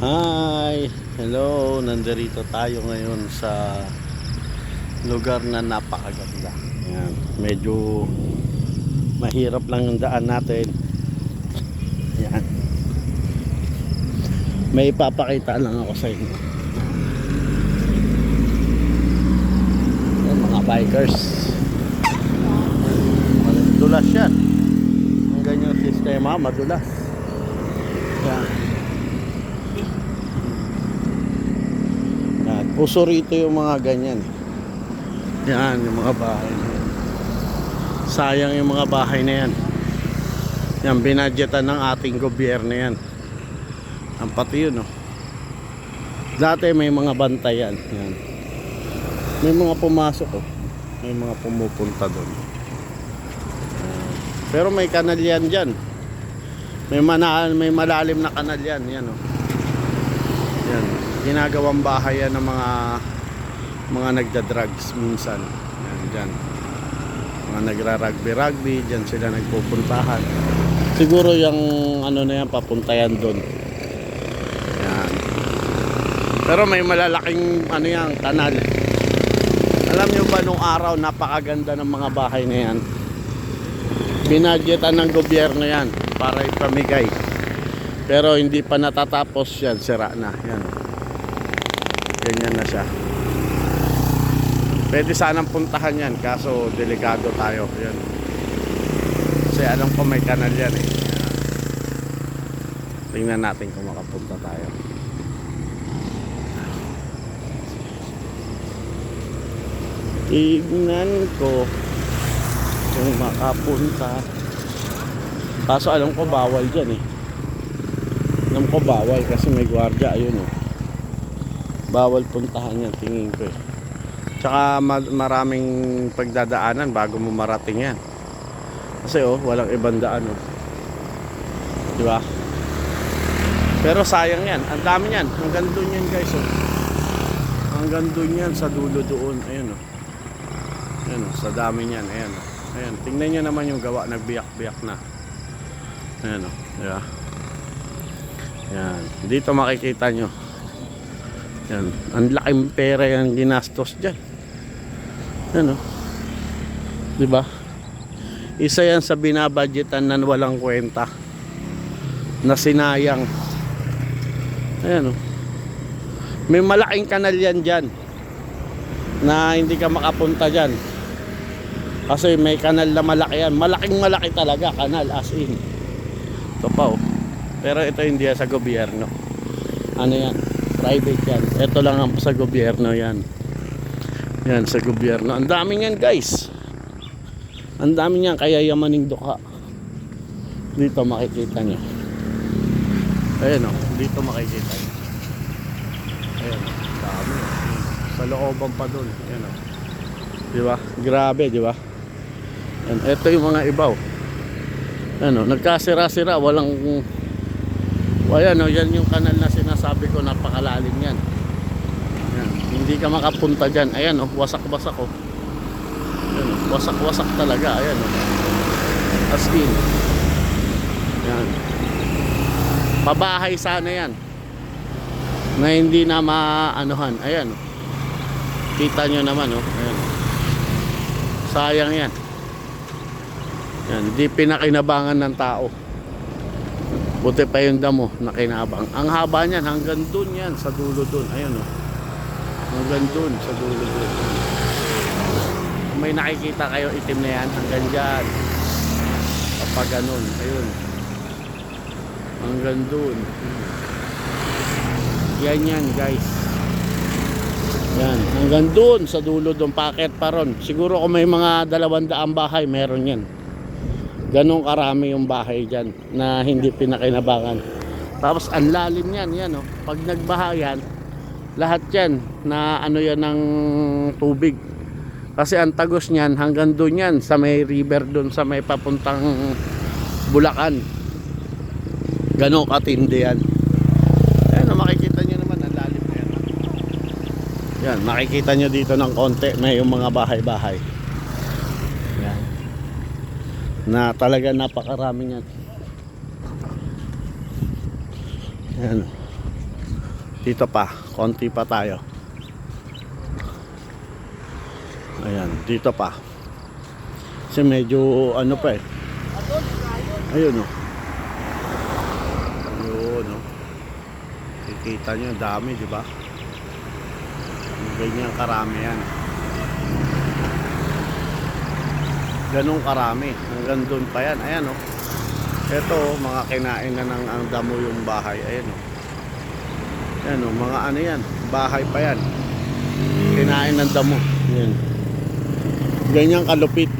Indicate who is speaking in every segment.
Speaker 1: Hi! Hello! Nandirito tayo ngayon sa lugar na napakaganda. Ayan. Medyo mahirap lang yung daan natin. Ayan. May ipapakita lang ako sa inyo. Ayan, mga bikers. Madulas yan. Ang ganyang sistema, madulas. Ayan. Puso rito yung mga ganyan. Yan, yung mga bahay na yan. Sayang yung mga bahay na yan. Yan, binadgetan ng ating gobyerno yan. Ang pati yun, no. Dati may mga bantay yan. May mga pumasok, oh. May mga pumupunta doon. Pero may kanal yan dyan. May, mana, may malalim na kanal yan. Yan, oh. Ginagawang bahay yan ng mga mga nagda-drugs minsan. Yan, dyan. Mga nagra-rugby-rugby, dyan sila nagpupuntahan. Siguro yung ano na yan, papunta yan doon. Yan. Pero may malalaking ano yan, kanal. Alam nyo ba nung araw, napakaganda ng mga bahay na yan. Binadgetan ng gobyerno yan para ipamigay. Pero hindi pa natatapos yan, sira na. Yan. Ganyan na siya. Pwede sanang puntahan yan, kaso delikado tayo. Yan. Kasi alam ko may kanal yan eh. Tingnan natin kung makapunta tayo. Tignan ko kung makapunta. Kaso alam ko bawal dyan eh. Alam ko bawal kasi may gwardiya ayun oh. Bawal puntahan yan tingin ko eh. Tsaka ma- maraming pagdadaanan bago mo marating yan. Kasi oh, walang ibang daan oh. Di ba? Pero sayang yan. Ang dami yan. Hanggang doon yan guys oh. Hanggang doon yan sa dulo doon. Ayun oh. Ayun oh, sa dami niyan. Ayan oh. Ayan, tingnan niyo naman yung gawa, nagbiyak-biyak na. Ayan oh, di ba? Yan. Dito makikita nyo. Yan. Ang laking pera yung ginastos dyan. Yan o. Di ba? Isa yan sa binabudgetan na walang kwenta. Na sinayang. Ayan o. May malaking kanal yan dyan. Na hindi ka makapunta dyan. Kasi may kanal na malaki yan. Malaking malaki talaga kanal as in. Ito pa oh. Pero ito hindi sa gobyerno. Ano yan? Private yan. Ito lang ang sa gobyerno yan. Yan sa gobyerno. Ang dami yan guys. Ang dami yan kaya yamaning duka. Dito makikita nyo. Ayan o. Dito makikita nyo. Ayan o. Dami. Sa looban pa dun. Ayan o. Di ba? Grabe, di ba? Yan. Ito yung mga ibaw. Ano, nagkasira-sira, walang ayan, o, yan yung kanal na sinasabi ko, napakalalim yan. Yan. Hindi ka makapunta dyan. Ayan, o, wasak-wasak o. Ayan, wasak-wasak talaga. Ayan, o. As in. Yan. Pabahay sana yan. Na hindi na maanuhan. Ayan, o. Kita nyo naman, o. Ayan. Sayang yan. Yan, hindi pinakinabangan ng tao. Buti pa yung damo na kinabang. Ang haba niyan hanggang dun yan sa dulo dun. Ayun oh. Hanggang dun sa dulo dun. May nakikita kayo itim na yan hanggang dyan. Kapag ganun. Ayun. Hanggang dun. Yan yan guys. Yan. Hanggang dun sa dulo dun. Paket pa ron. Siguro kung may mga dalawang daang bahay meron yan ganong karami yung bahay dyan na hindi pinakinabangan. Tapos ang lalim yan yan oh. pag nagbaha yan lahat yan na ano yan ng tubig. Kasi ang tagos niyan hanggang doon yan sa may river doon sa may papuntang Bulacan. Ganong katindi yan. Ayan oh, makikita nyo naman ang lalim na yan yan makikita nyo dito ng konti may yung mga bahay-bahay. yan na talaga napakarami niyan. Ayan. Dito pa, konti pa tayo. Ayan, dito pa. Kasi medyo ano pa eh. Ayun oh. Ayun oh. Kikita nyo, dami, di ba? Ganyan karami yan. Ganong karami. Hanggang doon pa yan. Ayan oh. Ito, oh, mga kinain na ng ang damo yung bahay. Ayan oh. Ayan oh, mga ano yan. Bahay pa yan. Kinain ng damo. Yan. Ganyan kalupit.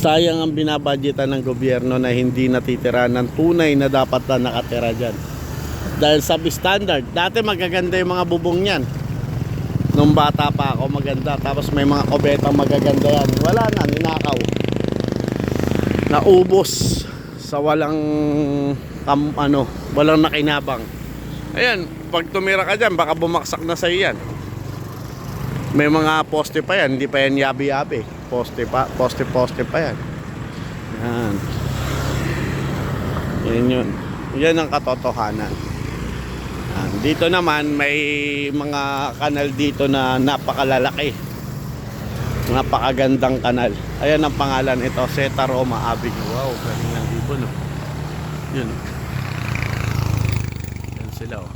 Speaker 1: Sayang ang binabudgetan ng gobyerno na hindi natitira ng tunay na dapat na nakatira dyan. Dahil substandard. Dati magaganda yung mga bubong niyan. Nung bata pa ako maganda. Tapos may mga kubetang magaganda yan. Wala na, ninakaw. Naubos sa walang kam, ano, walang nakinabang. Ayan, pag tumira ka dyan, baka bumaksak na sa'yo yan. May mga poste pa yan, hindi pa yan yabi-yabi. Poste pa, poste-poste pa yan. Yan. Yan yun. Yan ang katotohanan. Yan. Dito naman, may mga kanal dito na napakalalaki. Napakagandang kanal. Ayan ang pangalan ito, Seta Roma Avenue. Wow, galing ng ibon. No? Yun. Yan sila oh.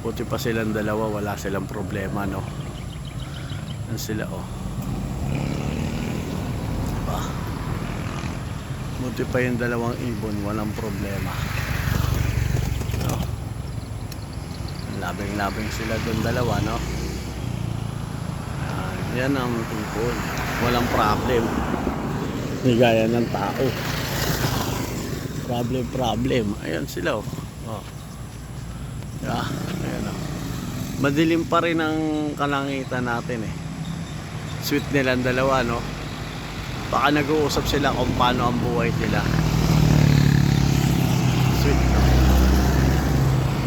Speaker 1: Buti pa silang dalawa, wala silang problema, no? Yan sila, oh. Diba? Buti pa yung dalawang ibon, walang problema. No? Labing-labing sila doon dalawa, no? Yan, yan ang ibon. Walang problem. Hindi gaya ng tao. Problem, problem. Ayan sila, oh. oh. Yeah, ayan o. Madilim pa rin ang kalangitan natin eh. Sweet nilang dalawa, no? Baka nag-uusap sila kung paano ang buhay nila. Sweet, no?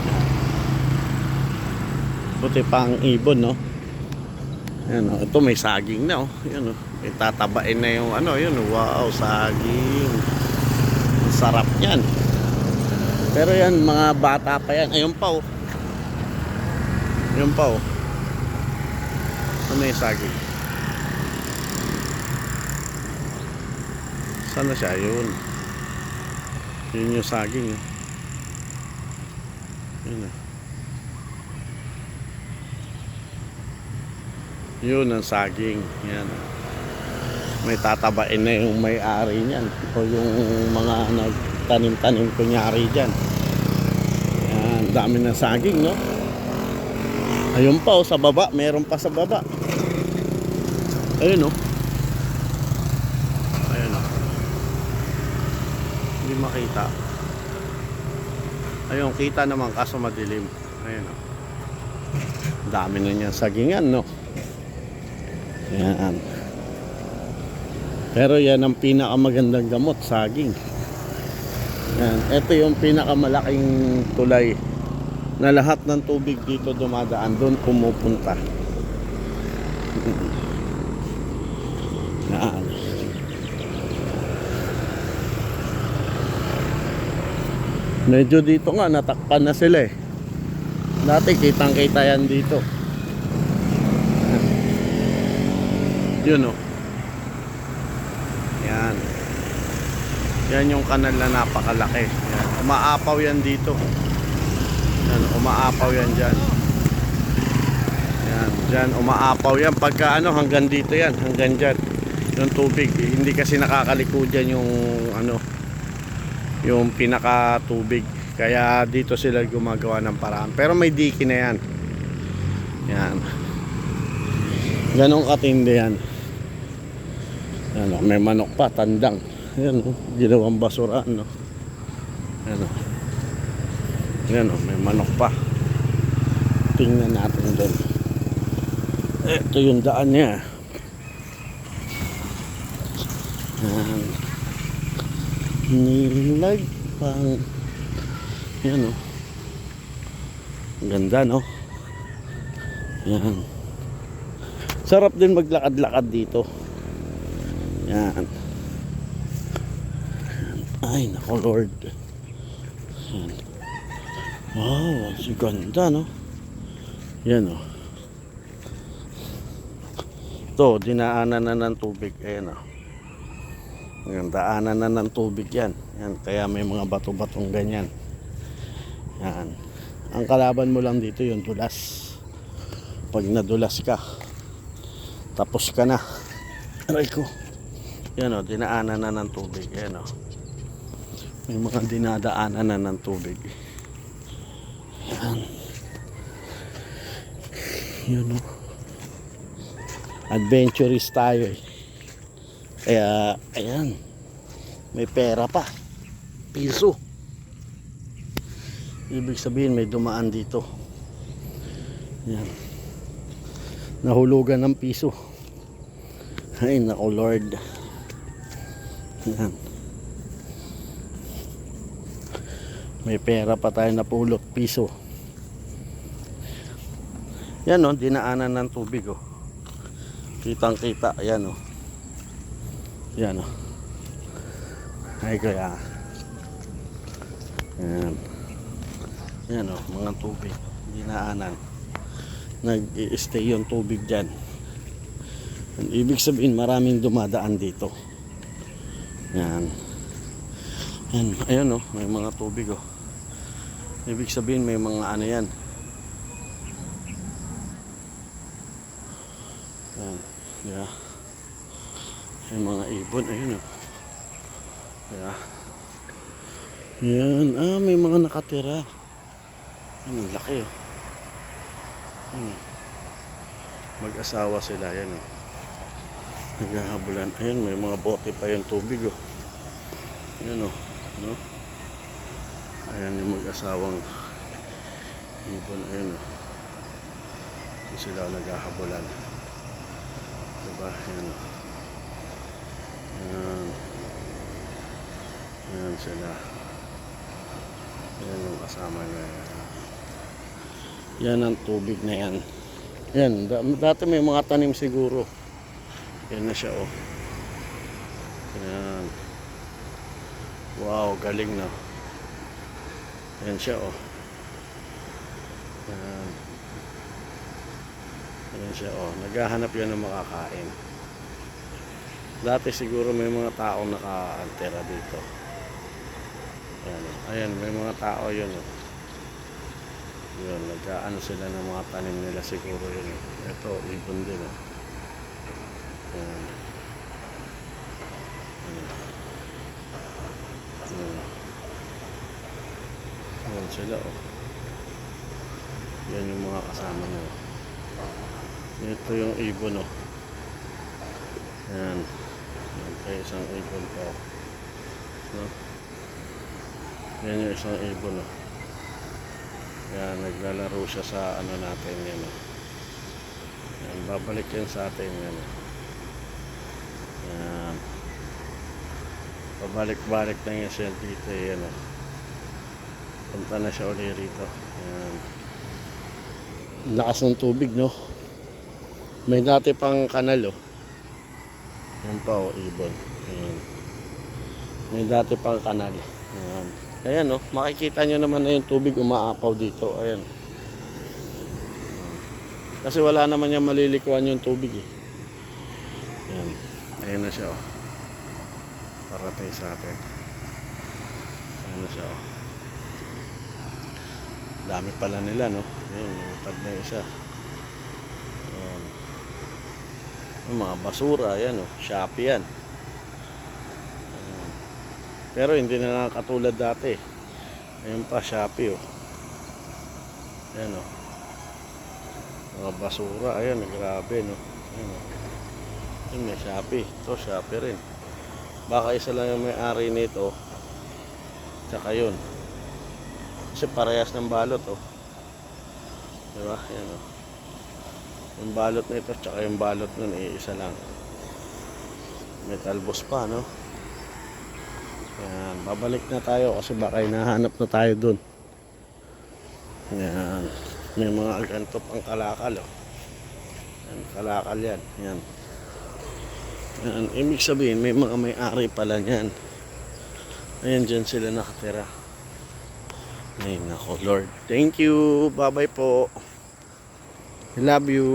Speaker 1: Yan. Buti pa ang ibon, no? Ayan o. Ito may saging na, oh. Yan o. May tatabain na yung ano, yun. oh. Wow, saging. Sarap yan. Pero yan, mga bata pa yan. Ayun pa oh. Ayun pa oh. Ano yung saging? Saan na siya? Ayun. Yun yung saging. oh. Yun oh. Yun ang saging. Yan. May tatabain na yung may-ari niyan. O yung mga nagtanim-tanim kunyari dyan. Yan. Dami ng saging, no? Ayun pa, oh, sa baba. Meron pa sa baba. Ayun, oh. Ayun, oh. Hindi makita. Ayun, kita naman kaso madilim. Ayun, oh. Dami na niya sagingan, no? Yan. Pero yan ang pinakamagandang gamot, saging. Yan. Ito yung pinakamalaking tulay na lahat ng tubig dito dumadaan, doon pumupunta. Yan. Medyo dito nga, natakpan na sila eh. Dati kitang kita yan dito. Yun oh. Yan. Yan yung kanal na napakalaki. Yan. Umaapaw yan dito. Yan, umaapaw yan dyan. Yan, dyan, umaapaw yan. Pagka ano, hanggang dito yan, hanggang dyan. Yung tubig, hindi kasi nakakaliko dyan yung ano, yung pinaka tubig. Kaya dito sila gumagawa ng paraan. Pero may diki na yan. Yan. Ganon katindi yan. Yan, oh, may manok pa, tandang. Yan, oh, ginawang basuraan, no. Yan, oh. Yan, oh, may manok pa. Tingnan natin doon. Ito yung daan niya. Yan. Nilag pang yan oh. Ganda no. Yan. Sarap din maglakad-lakad dito. Yan. Ay, nako Lord. Yan. Wow, ang ganda, no? Yan, oh. Ito, dinaanan na ng tubig. Ayan, oh. Ayan, daanan na ng tubig yan. Yan, kaya may mga bato-batong ganyan. Yan. Ang kalaban mo lang dito yung dulas. Pag nadulas ka, tapos ka na. Aray ko. Yan, oh, dinaanan na ng tubig. Yan, oh. May mga dinadaanan na ng tubig. Yan. Yun o. Adventurist tayo eh. Kaya, ayan. May pera pa. Piso. Ibig sabihin may dumaan dito. Yan. Nahulugan ng piso. Ay, nako Lord. Yan. May pera pa tayo napulot, piso. Yan o, dinaanan ng tubig o. Kitang kita, yan o. Yan o. Ay kaya. Yan. Yan o, mga tubig. Dinaanan. Nag-i-stay yung tubig. Ang ibig sabihin, maraming dumadaan dito. Yan. Yan, ayun o, may mga tubig o. Ibig sabihin, may mga ano yan. Yan. Yeah. May mga ibon. Ayun o. Yeah. Yan. Ah, may mga nakatira. Yan, ang laki o. Yan. Mag-asawa sila. Yan o. Naghahabulan. Ayun, may mga bote pa yung tubig o. Yan o. No? Ayan yung mag-asawang ibon. Ayun o. Hindi sila naghahabulan. Diba? Ayan o. Ayan. Ayan sila. Ayan yung kasama niya. Yan ang tubig na yan. Yan. da- Dati may mga tanim siguro. Yan na siya oh. Ayan. Wow, galing na. Ayan siya oh. Ayan. Ayan siya oh. Naghahanap yan ng makakain. Dati siguro may mga taong naka-antera dito. Ayan, oh. ayan, may mga tao yun. Oh. Yun, nag-ano sila ng mga tanim nila siguro yun. Oh. Ito, ibon din. Oh. Ayan. Ayan. Ayan. Ayan sila oh. Yan yung mga kasama nyo. Ito yung ibon oh. Ayan. Yan kay isang ibon pa. oh. No? Yan yung isang ibon oh. Yan, naglalaro siya sa ano natin yan oh. Yan, babalik yan sa atin yan oh. Yan. Pabalik-balik na yan siya dito yan oh. Punta na siya uli rito. Yan. Lakas ng tubig no. May dati pang kanal oh. Yan pa oh, ibon. Ayan. May dati pang kanal. Ayan. Ayan oh, makikita nyo naman na yung tubig umaapaw dito. Ayan. Kasi wala naman yung malilikuan yung tubig eh. Ayan. Ayan na siya oh. Parating sa atin. Ayan na siya oh. Dami pala nila no. Ayan, lumipad na isa. Ayan. Yung mga basura, yan o. Shopee yan. Ayan. Pero hindi na katulad dati. Ayun pa, Shopee o. Ayan o. Mga basura, ayan, grabe no. Ayan o. Ayan, may Shopee. Ito, Shopee rin. Baka isa lang yung may-ari nito. Tsaka yun. Kasi parehas ng balot oh. Diba? Yan oh. Yung balot na ito tsaka yung balot nun eh, isa lang. May talbos pa no. Yan, babalik na tayo kasi baka hinahanap na tayo dun. Yan. May mga ganito pang kalakal oh. Yan, kalakal yan. Yan. Yan, ibig sabihin may mga may-ari pala niyan. Ayan dyan sila nakatira. Ay, nako, Lord. Thank you. Bye-bye po. I love you.